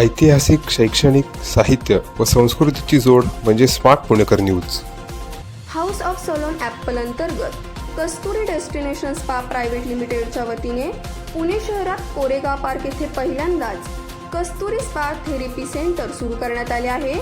ऐतिहासिक शैक्षणिक साहित्य व संस्कृतीची जोड म्हणजे smart Punekar news. House of salon apple अंतर्गत कस्तुरी डेस्टिनेशन स्पा प्रायव्हेट लिमिटेडच्या वतीने पुणे शहरात कोरेगाव पार्क येथे पहिल्यांदाच कस्तुरी स्पा थेरपी सेंटर सुरू करण्यात आले आहे.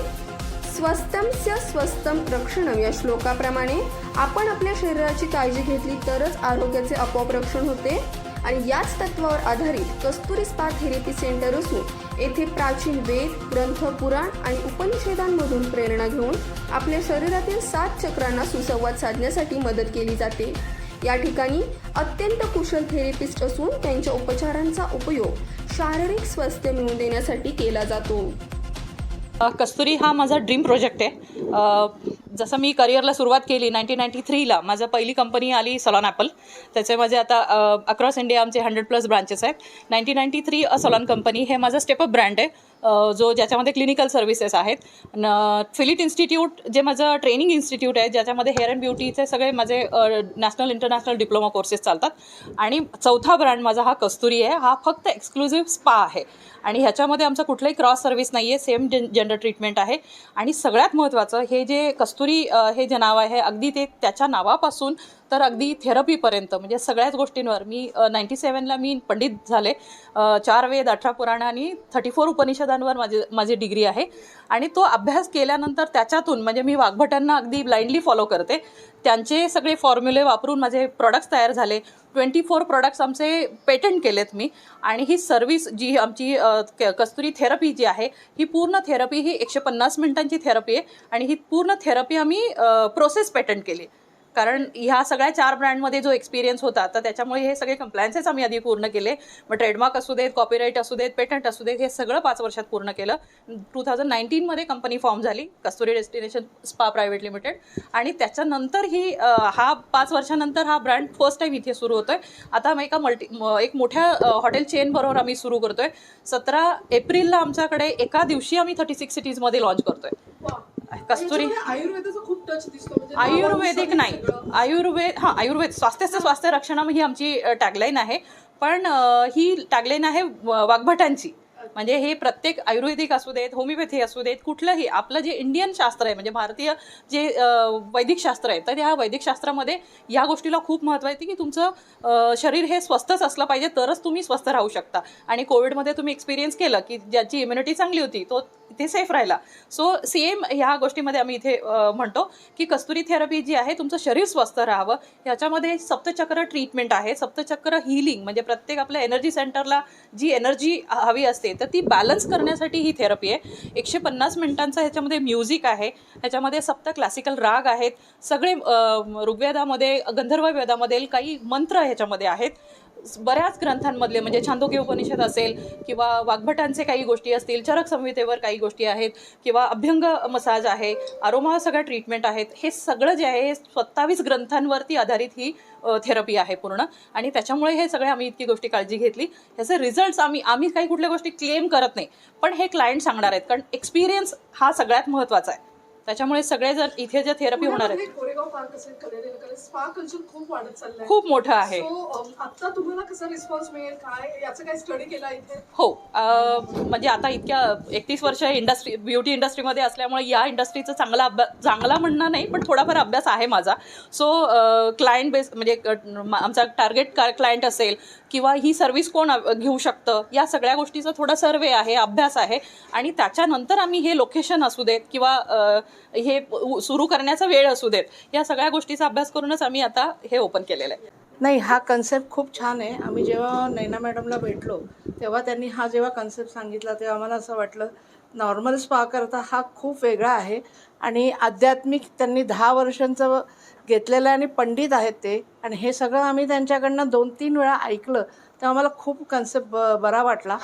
स्वस्तमस्य स्वस्तम रक्षणम या श्लोकाप्रमाणे आपण आपल्या शरीराची काळजी घेतली तरच आरोग्याचे आपोआप रक्षण होते. आणि याच तत्वावर आधारित कस्तुरी स्पा थेरपी सेंटर असून येथे प्राचीन वेद ग्रंथ पुराण आणि उपनिषेदांमधून प्रेरणा घेऊन आपल्या शरीरातील सात चक्रांना सुसंवाद साधण्यासाठी मदत केली जाते. या ठिकाणी अत्यंत कुशल थेरपिस्ट असून त्यांच्या उपचारांचा उपयोग शारीरिक स्वास्थ्य मिळवून देण्यासाठी केला जातो. कस्तुरी हा माझा ड्रीम प्रोजेक्ट आहे. जसं मी करिअरला सुरुवात केली नाईन्टीन नाईन्टी थ्रीला माझं पहिली कंपनी आली सलॉन ॲपल त्याचे माझे आता अक्रॉस इंडिया आमचे हंड्रेड प्लस ब्रांचेस आहेत. Nineteen ninety three a salon company हे माझं स्टेपअप ब्रँड आहे. जो ज्याच्यामध्ये क्लिनिकल सर्व्हिसेस आहेत. न फिलिट इन्स्टिट्यूट जे माझं ट्रेनिंग इन्स्टिट्यूट आहे ज्याच्यामध्ये हेअर अँड ब्युटीचे सगळे माझे नॅशनल इंटरनॅशनल डिप्लोमा कोर्सेस चालतात. आणि चौथा ब्रँड माझा हा कस्तुरी आहे. हा फक्त एक्सक्लुझिव्ह स्पा आहे. आणि ह्याच्यामध्ये आमचं कुठलंही क्रॉस सर्व्हिस नाही आहे सेम जेंडर ट्रीटमेंट आहे. आणि सगळ्यात महत्त्वाचं हे जे कस्तुरी हे जे नाव आहे अगदी ते त्याच्या नावापासून तर अगदी थेरपीपर्यंत म्हणजे सगळ्याच गोष्टींवर. मी नाईन्टी सेवनला मी पंडित झाले. चार वेद अठरा पुराण आणि थर्टी फोर उपनिषदांवर माझी माझी डिग्री आहे. आणि तो अभ्यास केल्यानंतर त्याच्यातून म्हणजे मी वाघभटांना अगदी ब्लाइंडली फॉलो करते. त्यांचे सगळे फॉर्म्युले वापरून माझे प्रॉडक्ट्स तयार झाले. ट्वेंटी फोर प्रॉडक्ट्स आमचे पेटंट केलेत मी. आणि ही सर्व्हिस जी आमची क- कस्तुरी थेरपी जी आहे ही पूर्ण थेरपी ही एकशे पन्नास मिनिटांची थेरपी आहे. आणि ही पूर्ण थेरपी आम्ही प्रोसेस पेटंट केली. कारण ह्या सगळ्या चार ब्रँडमध्ये जो एक्सपिरियन्स होता तर त्याच्यामुळे हे सगळे कंप्लायन्सेस आम्ही आधी पूर्ण केले. मग ट्रेडमार्क असू देत कॉपीराईट असू देत पेटंट असू देत हे सगळं पाच वर्षात पूर्ण केलं. टू थाउजंड नाईन्टीनमध्ये कंपनी फॉर्म झाली Kasturi destination spa private limited आणि त्याच्यानंतर ही हा पाच वर्षानंतर हा ब्रँड फर्स्ट टाईम इथे सुरू होतोय. आता आम्ही एका मल्टी एक मोठ्या हॉटेल चेन बरोबर आम्ही सुरू करतोय. सतरा एप्रिलला आमच्याकडे एका दिवशी आम्ही थर्टी सिक्स सिटीजमध्ये लॉन्च करतोय. कस्तुरी आयुर्वेदाचा खूप टच दिसतो म्हणजे आयुर्वेदिक नाही. आयुर्वेद हां आयुर्वेद स्वास्थ्याचं स्वास्थ्य रक्षणम ही आमची टॅगलाईन आहे. पण ही टॅगलाईन आहे वाघभटांची म्हणजे हे प्रत्येक आयुर्वेदिक असू देत होमिओपॅथी असू देत कुठलंही आपलं जे इंडियन शास्त्र आहे म्हणजे भारतीय जे वैदिक शास्त्र आहे तर ह्या वैदिक शास्त्रामध्ये या गोष्टीला खूप महत्त्व आहे की तुमचं शरीर हे स्वस्थच असलं पाहिजे तरच तुम्ही स्वस्थ राहू शकता. आणि कोविडमध्ये तुम्ही एक्सपिरियन्स केलं की ज्याची इम्युनिटी चांगली होती तो इथे सेफ राहिला. सो सेम ह्या गोष्टीमध्ये आम्ही इथे म्हणतो की कस्तुरी थेरपी जी आहे तुमचं शरीर स्वस्थ राहावं ह्याच्यामध्ये सप्तचक्र ट्रीटमेंट आहे सप्तचक्र हिलिंग म्हणजे प्रत्येक आपल्या एनर्जी सेंटरला जी एनर्जी हवी असते तर ती बॅलन्स करण्यासाठी ही थेरपी आहे. एकशे पन्नास मिनटांचा ह्याच्यामध्ये म्युझिक आहे. ह्याच्यामध्ये सप्त क्लासिकल राग आहेत. सगळे ऋग्वेदामध्ये गंधर्व वेदामधील काही मंत्र ह्याच्यामध्ये आहेत. बऱ्याच ग्रंथांमधले म्हणजे छांदोग्य उपनिषद असेल किंवा वाग्भटांचे काही गोष्टी असतील चरक संहितेवर काही गोष्टी आहेत किंवा अभ्यंग मसाज आहे अरोमा सगळ्या ट्रीटमेंट आहेत हे सगळं जे आहे हे सत्तावीस ग्रंथांवरती आधारित ही थेरपी आहे पूर्ण. आणि त्याच्यामुळे हे सगळे आम्ही इतकी गोष्टी काळजी घेतली. ह्याचे रिझल्ट्स आम्ही आम्ही काही कुठल्या गोष्टी क्लेम करत नाही. पण हे क्लायंट सांगणार आहेत कारण एक्सपिरियन्स हा सगळ्यात महत्त्वाचा आहे. त्याच्यामुळे सगळे जर इथे जे थेरपी होणार आहेत. पुण्यामध्ये कोरेगाव पार्क असेल कनेरी स्पा कल्चर खूप वाढत चाललंय. खूप मोठं आहे. आता तुम्हाला कसा रिस्पॉन्स मिळेल? काय याचं काय स्टडी केला इथे? हो म्हणजे आता इतक्या एकतीस वर्ष इंडस्ट्री ब्युटी इंडस्ट्रीमध्ये असल्यामुळे या इंडस्ट्रीचा चांगला अभ्यास चांगला म्हणणं नाही पण थोडाफार अभ्यास आहे माझा. सो क्लायंट बेस म्हणजे आमचा टार्गेट क्लायंट असेल किंवा ही सर्व्हिस कोण घेऊ शकतं या सगळ्या गोष्टीचा थोडा सर्वे आहे अभ्यास आहे. आणि त्याच्यानंतर आम्ही हे लोकेशन असू देत किंवा हे सुरू करण्याचा वेळ असू देत. या सगळ्या गोष्टीचा अभ्यास करूनच आम्ही आता हे ओपन केलेलं आहे. नाही हा कन्सेप्ट खूप छान आहे. आम्ही जेव्हा नैना मॅडमला भेटलो तेव्हा त्यांनी हा जेव्हा कन्सेप्ट सांगितला तेव्हा आम्हाला असं वाटलं नॉर्मल स्पा करता हा खूप वेगळा आहे. आणि आध्यात्मिक त्यांनी दहा वर्षांचं घेतलेलं आहे आणि पंडित आहेत ते. आणि हे सगळं आम्ही त्यांच्याकडनं दोन तीन वेळा ऐकलं तेव्हा आम्हाला खूप कन्सेप्ट ब बरा वाटला.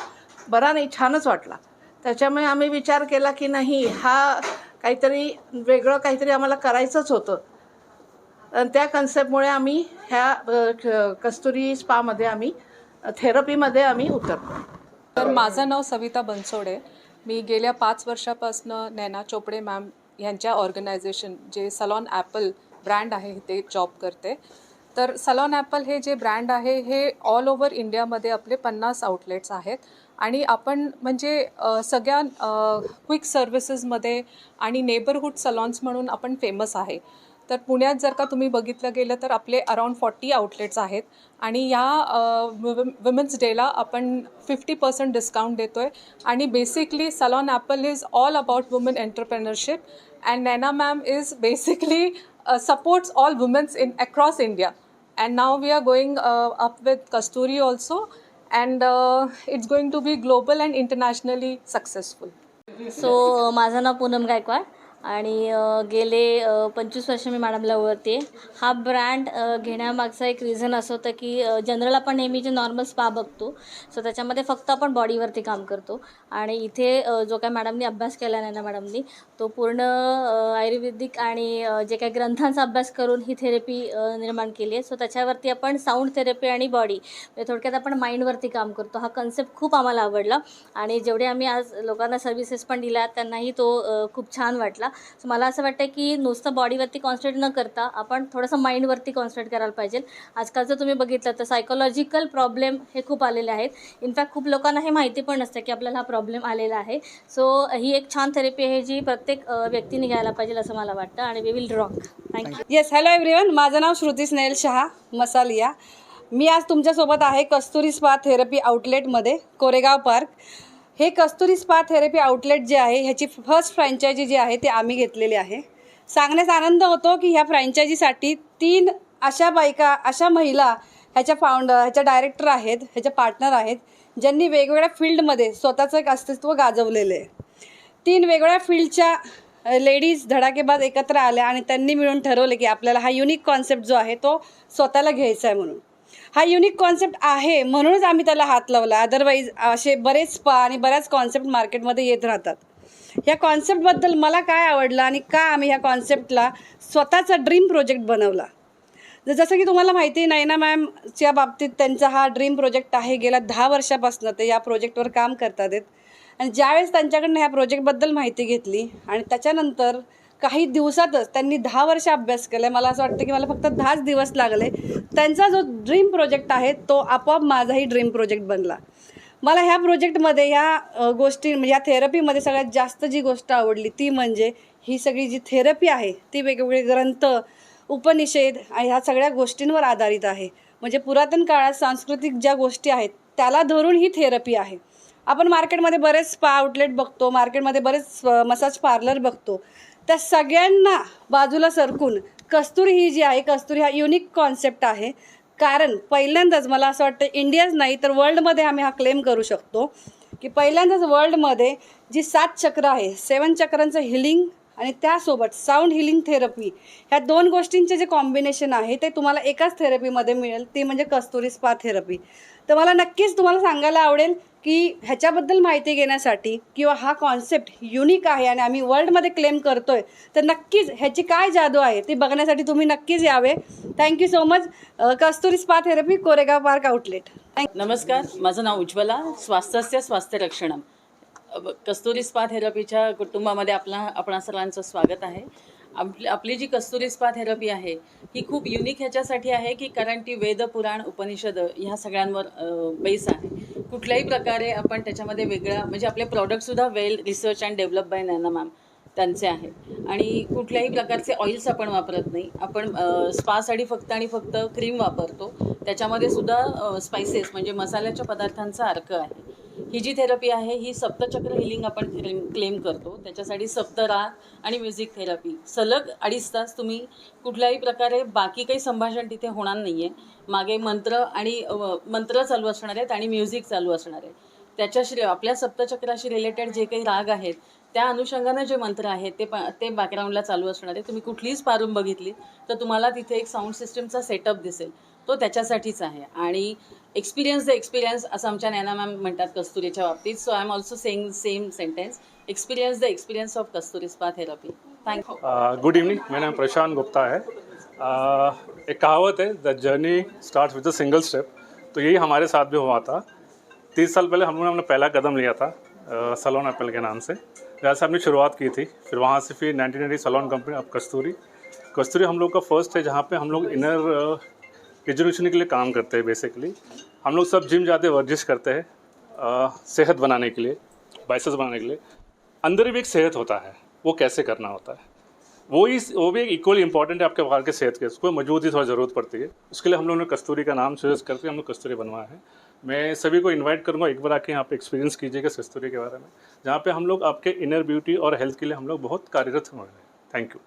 बरा नाही छानच वाटला. त्याच्यामुळे आम्ही विचार केला की नाही हा काहीतरी वेगळं काहीतरी आम्हाला करायचंच होतं. आणि त्या कन्सेप्टमुळे आम्ही ह्या कस्तुरी स्पामध्ये आम्ही थेरपीमध्ये आम्ही उतरतो तर माझं नाव सविता बनसोडे. मी गेल्या पाच वर्षापासनं नैना चोपडे मॅम यांच्या ऑर्गनायझेशन जे सलॉन ॲपल ब्रँड आहे ते जॉब करते. तर सलॉन ॲपल हे जे ब्रँड आहे हे ऑल ओव्हर इंडियामध्ये आपले पन्नास आउटलेट्स आहेत. आणि आपण म्हणजे सगळ्या क्विक सर्व्हिसेसमध्ये आणि नेबरहूड सलॉन्स म्हणून आपण फेमस आहे. तर पुण्यात जर का तुम्ही बघितलं गेलं तर आपले अराउंड फॉर्टी आउटलेट्स आहेत आणि या वुमेन्स डेला आपण फिफ्टी पर्सेंट डिस्काउंट देतो आहे आणि basically salon apple is all about women entrepreneurship and Naina ma'am is basically supports all womens in across India and now we are going up with Kasturi also and it's going to be global and internationally successful so माझं नाव पूनम गायकवाड. आणि गेले पंचवीस वर्ष मी मॅडमला ओळखते. हा brand घेण्यामागचा एक रिझन असं होतं की जनरल आपण नेहमी जे नॉर्मल स्पा बघतो सो त्याच्यामध्ये फक्त आपण बॉडीवरती काम करतो. आणि इथे जो काय मॅडमनी अभ्यास केला नाही ना मॅडमनी तो पूर्ण आयुर्वेदिक आणि जे काही ग्रंथांचा अभ्यास करून ही थेरपी निर्माण केली आहे. सो त्याच्यावरती आपण साऊंड थेरपी आणि बॉडी म्हणजे थोडक्यात आपण माइंडवरती काम करतो. हा कन्सेप्ट खूप आम्हाला आवडला. आणि जेवढे आम्ही आज लोकांना सर्व्हिसेस पण दिल्या त्यांनाही तो खूप छान वाटला. सो मला असं वाटतं की नुसतं बॉडीवरती कॉन्सन्ट्रेट न करता आपण थोडंसं माइंडवरती कॉन्सन्ट्रेट करायला पाहिजे. आजकालचं तुम्ही बघितलं तर सायकोलॉजिकल प्रॉब्लेम हे खूप आलेले आहेत. इनफॅक्ट खूप लोकांना हे माहिती पण नसतं की आपल्याला हा प्रॉब्लेम आलेला आहे. सो ही एक छान थेरपी आहे जी प्रत्येक व्यक्तीने घ्यायला पाहिजे असं मला वाटतं आणि we will rock thank you yes hello everyone माझं नाव श्रुती स्नेल शहा मसालिया. मी आज तुमच्यासोबत आहे कस्तुरी स्पा थेरपी आउटलेटमध्ये कोरेगाव पार्क हे कस्तुरी स्पा थेरपी आउटलेट जे आहे ह्याची फर्स्ट फ्रँचायझी जी आहे ते आम्ही घेतलेली आहे. सांगण्यास आनंद होतो की ह्या फ्रँचायझीसाठी तीन अशा बायका अशा महिला ह्याच्या फाउंडर ह्याच्या डायरेक्टर आहेत ह्याच्या पार्टनर आहेत ज्यांनी वेगवेगळ्या फील्डमध्ये स्वतःचं एक अस्तित्व गाजवलेलं आहे. तीन वेगवेगळ्या फील्डच्या लेडीज धडाकेबाज एकत्र आल्या आणि त्यांनी मिळून ठरवले की आपल्याला हा युनिक कॉन्सेप्ट जो आहे तो स्वतःला घ्यायचा आहे म्हणून. हा युनिक कॉन्सेप्ट आहे म्हणूनच आम्ही त्याला हात लावला. अदरवाईज असे बरेच स्पा आणि बऱ्याच कॉन्सेप्ट मार्केटमध्ये येत राहतात. ह्या कॉन्सेप्टबद्दल मला काय आवडलं आणि का आम्ही ह्या कॉन्सेप्टला स्वतःचा ड्रीम प्रोजेक्ट बनवला? जर जसं की तुम्हाला माहिती आहे ना मॅमच्या बाबतीत त्यांचा हा ड्रीम प्रोजेक्ट आहे. गेल्या दहा वर्षापासून ते या प्रोजेक्टवर काम करतात आहेत. आणि ज्यावेळेस त्यांच्याकडनं ह्या प्रोजेक्टबद्दल माहिती घेतली आणि त्याच्यानंतर काही दिवसातच त्यांनी दहा वर्ष अभ्यास केला मला असं वाटतं की मला फक्त दहाच दिवस लागले त्यांचा जो ड्रीम प्रोजेक्ट आहे तो आपोआप माझाही ड्रीम प्रोजेक्ट बनला. मला ह्या प्रोजेक्टमध्ये ह्या गोष्टी म्हणजे या थेरपीमध्ये सगळ्यात जास्त जी गोष्ट आवडली ती म्हणजे ही सगळी जी थेरपी आहे ती वेगवेगळे ग्रंथ उपनिषेध ह्या सगळ्या गोष्टींवर आधारित आहे. म्हणजे पुरातन काळात सांस्कृतिक ज्या गोष्टी आहेत त्याला धरून ही थेरपी आहे. आपण मार्केटमध्ये बरेच स्पा आउटलेट बघतो मार्केटमध्ये बरेच मसाज पार्लर बघतो. त्या सगळ्यांना बाजूला सरकून कस्तुरी ही जी आहे कस्तुरी हा युनिक कॉन्सेप्ट आहे. कारण पहिल्यांदाच मला असं वाटतं इंडियाच नाही तर वर्ल्डमध्ये आम्ही हा क्लेम करू शकतो. की पहिल्यांदाच वर्ल्डमध्ये जी सात चक्र आहे सेवन चक्रांचं हिलिंग आणि त्यासोबत साऊंड हिलिंग थेरपी ह्या दोन गोष्टींचे जे कॉम्बिनेशन आहे ते तुम्हाला एकाच थेरपीमध्ये मिळेल. ते म्हणजे कस्तुरी स्पा थेरपी तर मला नक्कीच तुम्हाला सांगायला आवडेल की ह्याच्याबद्दल माहिती घेण्यासाठी किंवा हा कॉन्सेप्ट युनिक आहे आणि आम्ही वर्ल्डमध्ये क्लेम करतो आहे तर नक्कीच ह्याची काय जादू आहे ती बघण्यासाठी तुम्ही नक्कीच यावे. Thank you so much Kasturi spa therapy Koregaon park outlet नमस्कार माझं नाव उज्ज्वला स्वास्थ्यस्य स्वास्थ्य रक्षणम कस्तुरी स्पा थेरपीच्या कुटुंबामध्ये आपला आपणा सर्वांचं स्वागत आहे. आपली आपली जी कस्तुरी स्पा थेरपी आहे ही खूप युनिक ह्याच्यासाठी आहे की कारण ती वेद पुराण उपनिषद ह्या सगळ्यांवर बेस आहे. कुठल्याही प्रकारे आपण त्याच्यामध्ये वेगळा म्हणजे आपले प्रॉडक्टसुद्धा well research and develop by Naina ma'am त्यांचे आहे. आणि कुठल्याही प्रकारचे ऑइल्स आपण वापरत नाही. आपण स्पासाठी फक्त आणि फक्त क्रीम वापरतो. त्याच्यामध्ये सुद्धा स्पायसेस म्हणजे मसाल्याच्या पदार्थांचा अर्क आहे. ही जी थेरपी आहे ही सप्तचक्र हिलिंग आपण क्लेम क्लेम करतो. त्याच्यासाठी सप्तराग आणि म्युझिक थेरपी सलग अडीच तास तुम्ही कुठल्याही प्रकारे बाकी काही संभाषण तिथे होणार नाही आहे मागे मंत्र आणि मंत्र चालू असणार आहेत आणि म्युझिक चालू असणार आहे त्याच्याशी आपल्या सप्तचक्राशी रिलेटेड जे काही राग आहेत त्या अनुषंगानं जे मंत्र आहेत ते ते बॅकग्राऊंडला चालू असणार आहे तुम्ही कुठलीच पारून बघितली तर तुम्हाला तिथे एक साऊंड सिस्टमचा सेटअप दिसेल. तो त्याच्यासाठीच आहे. आणि एक्सपिरियन्स द एक्सपिरियन्स असं आमच्या नॅना मॅम म्हणतात कस्तुरीच्या बाबतीत. So I am also same same sentence experience the experience of Kasturi spa therapy thank you good evening मेरा नाम प्रशांत गुप्ता है Uh, एक कहावत है the journey start with a single step तो यही हमारे साथ भी हुआ था। तीस साल पहले हम लोगों ने अपना पहला कदम लिया था uh, सलोन एप्पल के नाम से। जहाँ से हमने शुरुआत की थी। फिर वहाँ से फिर नाइनटीन एटी सलोन कंपनी अब कस्तूरी कस्तूरी हम लोग का फर्स्ट है जहाँ पे हम लोग इनर एजुकेशन के लिए काम करते हैं बेसिकली हम लोग सब जिम जाते वर्जिश करते हैं सेहत बनाने के लिए बाइसेस बनाने के लिए. अंदर भी एक सेहत होता है, वो कैसे करना होता है? वो ही वो भी एक इक्वली इंपॉर्टेंट है आपके बाहर के सेहत के, उसको मजबूती थोड़ा ज़रूरत पड़ती है. उसके लिए हम लोगों ने कस्तूरी का नाम सजेस्ट करके हम लोग कस्तूरी बनवाया है. मैं सभी को इनवाइट करूँगा, एक बार आके यहाँ पे एक्सपीरियंस कीजिएगा कस्तूरी के बारे में, जहाँ पे हम लोग आपके इनर ब्यूटी और हेल्थ के लिए हम लोग बहुत कार्यरत हो रहे हैं. Thank you